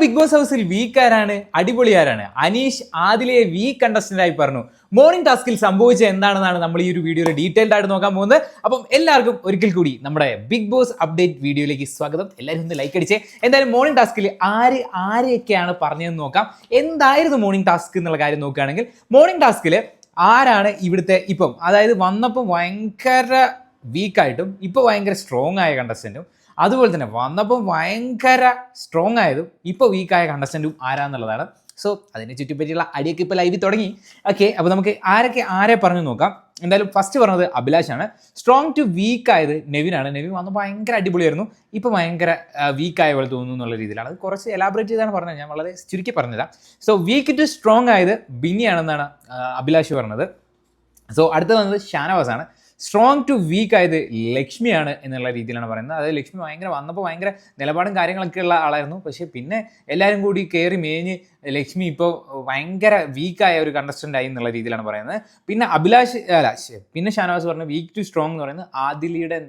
Big boss ഹൗസിൽ week ആരാണ്? അടിപൊളി ആരാണ്? അനീഷ് ആദിലയെ വീക്ക് കണ്ടസ്റ്റന്റ് ആയി പറഞ്ഞു. മോർണിംഗ് ടാസ്കിൽ സംഭവിച്ച എന്താണെന്നാണ് നമ്മൾ ഈ ഒരു വീഡിയോയിൽ ഡീറ്റെയിൽഡ് ആയിട്ട് നോക്കാൻ പോകുന്നത്. അപ്പം എല്ലാവർക്കും ഒരിക്കൽ കൂടി നമ്മുടെ ബിഗ് ബോസ് അപ്ഡേറ്റ് വീഡിയോയിലേക്ക് സ്വാഗതം. എല്ലാവരും ഒന്ന് ലൈക്ക് അടിച്ചേ. എന്തായാലും മോർണിംഗ് ടാസ്കിൽ ആര് ആരെയൊക്കെയാണ് പറഞ്ഞതെന്ന് നോക്കാം. എന്തായിരുന്നു മോർണിംഗ് ടാസ്ക് എന്നുള്ള കാര്യം നോക്കുകയാണെങ്കിൽ മോർണിംഗ് ടാസ്കിൽ ആരാണ് ഇവിടുത്തെ ഇപ്പം അതായത് വന്നപ്പോൾ ഭയങ്കര വീക്കായിട്ടും ഇപ്പോൾ ഭയങ്കര സ്ട്രോങ് ആയ കണ്ടസ്റ്റന്റും അതുപോലെ തന്നെ വന്നപ്പോൾ ഭയങ്കര സ്ട്രോങ് ആയതും ഇപ്പോൾ വീക്കായ കണ്ടസ്റ്റന്റും ആരാന്നുള്ളതാണ്. സോ അതിനെ ചുറ്റിപ്പറ്റിയുള്ള അടിയൊക്കെ ഇപ്പോൾ ലൈവിൽ തുടങ്ങി. ഓക്കെ അപ്പോൾ നമുക്ക് ആരൊക്കെ ആരെ പറഞ്ഞു നോക്കാം. എന്തായാലും ഫസ്റ്റ് പറഞ്ഞത് അഭിലാഷാണ് സ്ട്രോങ് ടു വീക്ക് ആയത് നെവിനാണ് നെവിൻ വന്ന് ഭയങ്കര അടിപൊളിയായിരുന്നു. ഇപ്പോൾ ഭയങ്കര വീക്കായ പോലെ തോന്നുന്നു എന്നുള്ള രീതിയിലാണ്. അത് കുറച്ച് എലാബറേറ്റ് ചെയ്താണ് പറഞ്ഞത്. ഞാൻ വളരെ ചുരുക്കി പറഞ്ഞതാണ് സോ വീക്ക് ടു സ്ട്രോങ് ആയത് ബിന്നിയാണെന്നാണ് അഭിലാഷ് പറഞ്ഞത്. സോ അടുത്തത് വന്നത് ഷാനവാസാണ്. സ്ട്രോങ് ടു വീക്ക് ആയത് ലക്ഷ്മിയാണ് എന്നുള്ള രീതിയിലാണ് പറയുന്നത്. അതായത് ലക്ഷ്മി ഭയങ്കര വന്നപ്പോൾ ഭയങ്കര നിലപാടും കാര്യങ്ങളൊക്കെ ഉള്ള ആളായിരുന്നു. പക്ഷേ പിന്നെ എല്ലാവരും കൂടി കയറി മേഞ്ഞ് ലക്ഷ്മി ഇപ്പോൾ ഭയങ്കര വീക്കായ ഒരു കണ്ടസ്റ്റന്റ് ആയി എന്നുള്ള രീതിയിലാണ് പറയുന്നത്. പിന്നെ അഭിലാഷ് അല്ല പിന്നെ ഷാനവാസ് പറഞ്ഞ വീക്ക് ടു സ്ട്രോങ് എന്ന് പറയുന്നത് ആദിലിയുടെ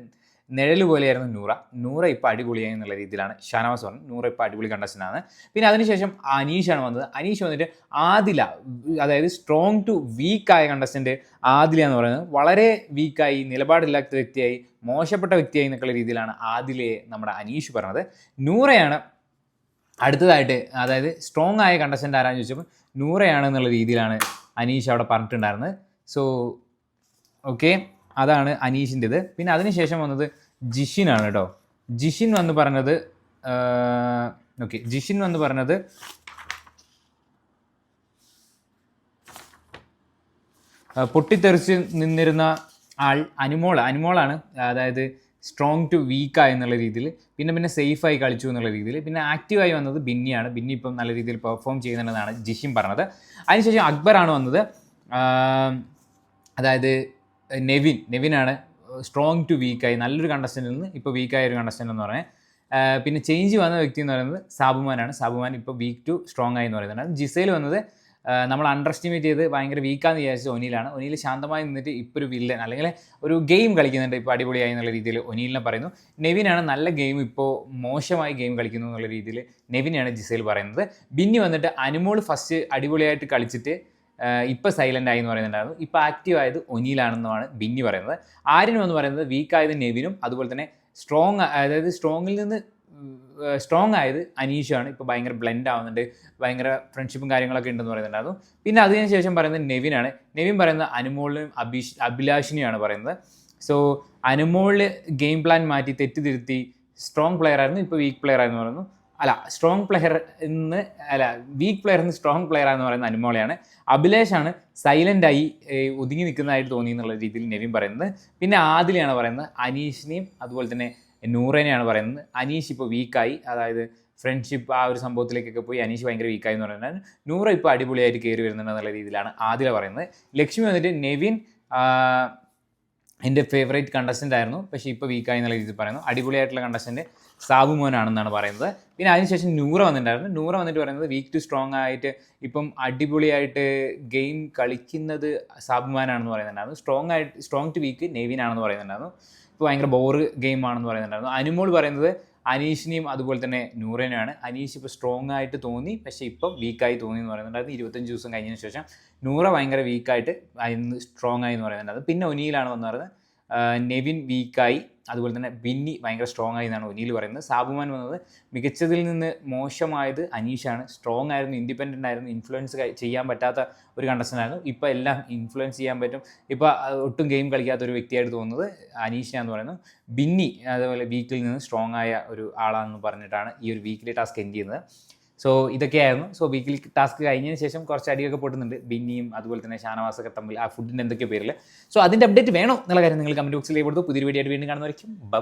നിഴൽ പോലെയായിരുന്നു നൂറ. നൂറ ഇപ്പോൾ അടിപൊളിയായി എന്നുള്ള രീതിയിലാണ് ഷാനവാസ് പറഞ്ഞത്. നൂറ ഇപ്പോൾ അടിപൊളി കണ്ടസ്റ്റന്റാണ് പിന്നെ അതിനുശേഷം അനീഷാണ് വന്നത്. അനീഷ് വന്നിട്ട് ആദില അതായത് സ്ട്രോങ് ടു വീക്കായ കണ്ടസ്റ്റന്റ് ആദില എന്ന് പറയുന്നത്. വളരെ വീക്കായി നിലപാടില്ലാത്ത വ്യക്തിയായി മോശപ്പെട്ട വ്യക്തിയായി എന്നൊക്കെയുള്ള രീതിയിലാണ് ആദിലയെ നമ്മുടെ അനീഷ് പറഞ്ഞത്. നൂറയാണ് അടുത്തതായിട്ട് അതായത് സ്ട്രോങ് ആയ കണ്ടസ്റ്റന്റ് ആരാന്ന് ചോദിച്ചപ്പോൾ നൂറയാണ് എന്നുള്ള രീതിയിലാണ് അനീഷ് അവിടെ പറഞ്ഞിട്ടുണ്ടായിരുന്നത്. സോ ഓക്കെ അതാണ് അനീഷിന്റെത്. പിന്നെ അതിനുശേഷം വന്നത് ജിഷിനാണ് കേട്ടോ. ജിഷിൻ വന്ന് പറഞ്ഞത് ഓക്കെ ജിഷിൻ വന്ന് പറഞ്ഞത് പൊട്ടിത്തെറിച്ച് നിന്നിരുന്ന ആൾ അനുമോൾ അനുമോളാണ് അതായത് സ്ട്രോങ് ടു വീക്കായി എന്നുള്ള രീതിയിൽ പിന്നെ പിന്നെ സേഫായി കളിച്ചു എന്നുള്ള രീതിയിൽ പിന്നെ ആക്റ്റീവായി വന്നത് ബിന്നിയാണ്. ബിന്നി ഇപ്പം നല്ല രീതിയിൽ പെർഫോം ചെയ്യുന്നുണ്ടെന്നാണ് ജിഷിൻ പറഞ്ഞത്. അതിനുശേഷം അക്ബറാണ് വന്നത്. അതായത് നെവിൻ. നെവിനാണ് സ്ട്രോങ് ടു വീക്കായി നല്ലൊരു കണ്ടസ്റ്റന്റിൽ നിന്ന് ഇപ്പോൾ വീക്കായ ഒരു കണ്ടസ്റ്റന്റ് എന്ന് പറഞ്ഞാൽ പിന്നെ ചേഞ്ച് വന്ന വ്യക്തി എന്ന് പറയുന്നത് സാബുമാനാണ്. സാബുമാൻ ഇപ്പോൾ വീക്ക് ടു സ്ട്രോങ് ആയി എന്ന് പറയുന്നത് ജിസയിൽ വന്നത് നമ്മൾ അണ്ടർ എസ്റ്റിമേറ്റ് ചെയ്ത് ഭയങ്കര വീക്കാന്ന് വിചാരിച്ച ഒനിയിലാണ് ഒനിയിൽ ശാന്തമായി നിന്നിട്ട് ഇപ്പോൾ ഒരു വില്ലൻ അല്ലെങ്കിൽ ഒരു ഗെയിം കളിക്കുന്നുണ്ട് ഇപ്പോൾ അടിപൊളിയായി എന്നുള്ള രീതിയിൽ ഒനിയിലിനെ പറയുന്നു. നെവിനാണ് നല്ല ഗെയിം ഇപ്പോൾ മോശമായി ഗെയിം കളിക്കുന്നു എന്നുള്ള രീതിയിൽ നെവിനെയാണ് ജിസയിൽ പറയുന്നത്. ബിന്നി വന്നിട്ട് അനുമോൾ ഫസ്റ്റ് അടിപൊളിയായിട്ട് കളിച്ചിട്ട് ഇപ്പോൾ സൈലന്റ് ആയി എന്ന് പറയുന്നുണ്ടായിരുന്നു. ഇപ്പോൾ ആക്റ്റീവ് ആയത് ഒനിയിലാണെന്നുമാണ് ബിന്നി പറയുന്നത്. ആര്യനും എന്ന് പറയുന്നത് വീക്ക് ആയത് നെവിനും അതുപോലെ തന്നെ സ്ട്രോങ് അതായത് സ്ട്രോങ്ങിൽ നിന്ന് സ്ട്രോങ് ആയത് അനീഷാണ്. ഇപ്പോൾ ഭയങ്കര ബ്ലെൻഡ് ആവുന്നുണ്ട്. ഭയങ്കര ഫ്രണ്ട്ഷിപ്പും കാര്യങ്ങളൊക്കെ ഉണ്ടെന്ന് പറയുന്നുണ്ടായിരുന്നു. പിന്നെ അതിനുശേഷം പറയുന്നത് നെവിനാണ്. നെവിൻ പറയുന്നത് അനുമോളിനും അഭിഷ് അഭിലാഷിനെയാണ് പറയുന്നത്. സോ അനുമോളിൽ ഗെയിം പ്ലാൻ മാറ്റി തെറ്റിതിരുത്തി സ്ട്രോങ് പ്ലെയർ ആയിരുന്നു. ഇപ്പോൾ വീക്ക് പ്ലെയർ ആയിരുന്നു പറയുന്നു. അല്ല സ്ട്രോങ് പ്ലെയർ എന്ന് അല്ല വീക്ക് പ്ലെയർ എന്ന് സ്ട്രോങ് പ്ലെയർ എന്ന് പറയുന്ന അനുമോളയാണ്. അഭിലേഷാണ് സൈലന്റായി ഒതുങ്ങി നിൽക്കുന്നതായിട്ട് തോന്നി എന്നുള്ള രീതിയിൽ നെവിൻ പറയുന്നത്. പിന്നെ ആദിലെയാണ് പറയുന്നത് അനീഷിനെയും അതുപോലെ തന്നെ നൂറേനെയാണ് പറയുന്നത്. അനീഷ് ഇപ്പോൾ വീക്കായി അതായത് ഫ്രണ്ട്ഷിപ്പ് ആ ഒരു സംഭവത്തിലേക്കൊക്കെ പോയി അനീഷ് ഭയങ്കര വീക്കായി എന്ന് പറയുന്നത്. നൂറ ഇപ്പോൾ അടിപൊളിയായിട്ട് കയറി വരുന്നുണ്ട് എന്നുള്ള രീതിയിലാണ് ആദില പറയുന്നത്. ലക്ഷ്മി വന്നിട്ട് നെവിൻ എന്റെ ഫേവറേറ്റ് കണ്ടസ്റ്റന്റ് ആയിരുന്നു. പക്ഷേ ഇപ്പോൾ വീക്കായി എന്നുള്ള രീതിയിൽ പറയുന്നു. അടിപൊളിയായിട്ടുള്ള കണ്ടസ്റ്റന്റ് സാബു മോനാണെന്നാണ് പറയുന്നത്. പിന്നെ അതിനുശേഷം നൂറ വന്നിട്ടുണ്ടായിരുന്നു. നൂറ വന്നിട്ട് പറയുന്നത് വീക്ക് ടു സ്ട്രോങ് ആയിട്ട് ഇപ്പം അടിപൊളിയായിട്ട് ഗെയിം കളിക്കുന്നത് സാബു മോനാണെന്ന് പറയുന്നുണ്ടായിരുന്നു. സ്ട്രോങ് ആയിട്ട് സ്ട്രോങ് ടു വീക്ക് നെവിനാണെന്ന് പറയുന്നുണ്ടായിരുന്നു. ഇപ്പോൾ ഭയങ്കര ബോറ് ഗെയിം ആണെന്ന് പറയുന്നുണ്ടായിരുന്നു. അനുമോൾ പറയുന്നത് അനീഷിനെയും അതുപോലെ തന്നെ നൂറേനെയാണ്. അനീഷ് ഇപ്പോൾ സ്ട്രോങ് ആയിട്ട് തോന്നി പക്ഷേ ഇപ്പം വീക്കായി തോന്നി എന്ന് പറയുന്നുണ്ടായിരുന്നു ഇരുപത്തഞ്ച് ദിവസം കഴിഞ്ഞതിന് ശേഷം നൂറ ഭയങ്കര വീക്കായിട്ട് സ്ട്രോങ് ആയി എന്ന് പറയുന്നുണ്ടായിരുന്നു പിന്നെ ഒനിയിലാണ് വന്നു പറയുന്നത്. നെവിൻ വീക്കായി അതുപോലെ തന്നെ ബിന്നി ഭയങ്കര സ്ട്രോങ് ആയി എന്നാണ് ഒനിയിൽ പറയുന്നത്. സാബുമാൻ വന്നത് മികച്ചതിൽ നിന്ന് മോശമായത് അനീഷാണ്. സ്ട്രോങ് ആയിരുന്നു ഇൻഡിപെൻഡന്റ് ആയിരുന്നു ഇൻഫ്ലുവൻസ് ചെയ്യാൻ പറ്റാത്ത ഒരു കണ്ടസ്റ്റന്റ് ആയിരുന്നു. ഇപ്പോൾ എല്ലാം ഇൻഫ്ലുവൻസ് ചെയ്യാൻ പറ്റും. ഇപ്പോൾ ഒട്ടും ഗെയിം കളിക്കാത്ത ഒരു വ്യക്തിയായിട്ട് തോന്നുന്നത് അനീഷിനാന്ന് പറയുന്നത് ബിന്നി അതുപോലെ വീക്കിൽ നിന്ന് സ്ട്രോങ് ആയ ഒരു ആളാണെന്ന് പറഞ്ഞിട്ടാണ് ഈ ഒരു വീക്കിലി ടാസ്ക് എൻഡ് ചെയ്യുന്നത്. സോ ഇതൊക്കെയായിരുന്നു. സോ വീക്കിലി ടാസ്ക് കഴിഞ്ഞതിന് ശേഷം കുറച്ച് അടിയൊക്കെ പൊട്ടുന്നുണ്ട്. ബിന്നിയും അതുപോലെ തന്നെ ഷാനവാസൊക്കെ തമ്മിൽ ആ ഫുഡിന്റെ എന്തൊക്കെയോ പേരിൽ സോ അതിന്റെ അപ്ഡേറ്റ് വേണോ എന്നുള്ള കാര്യം നിങ്ങൾ കമന്റ് ബോക്സിൽ കൊടുത്തു പുതിയൊരു വീഡിയോ ആയിട്ട് വീണ്ടും കാണുന്നവരേക്കും. ബൈ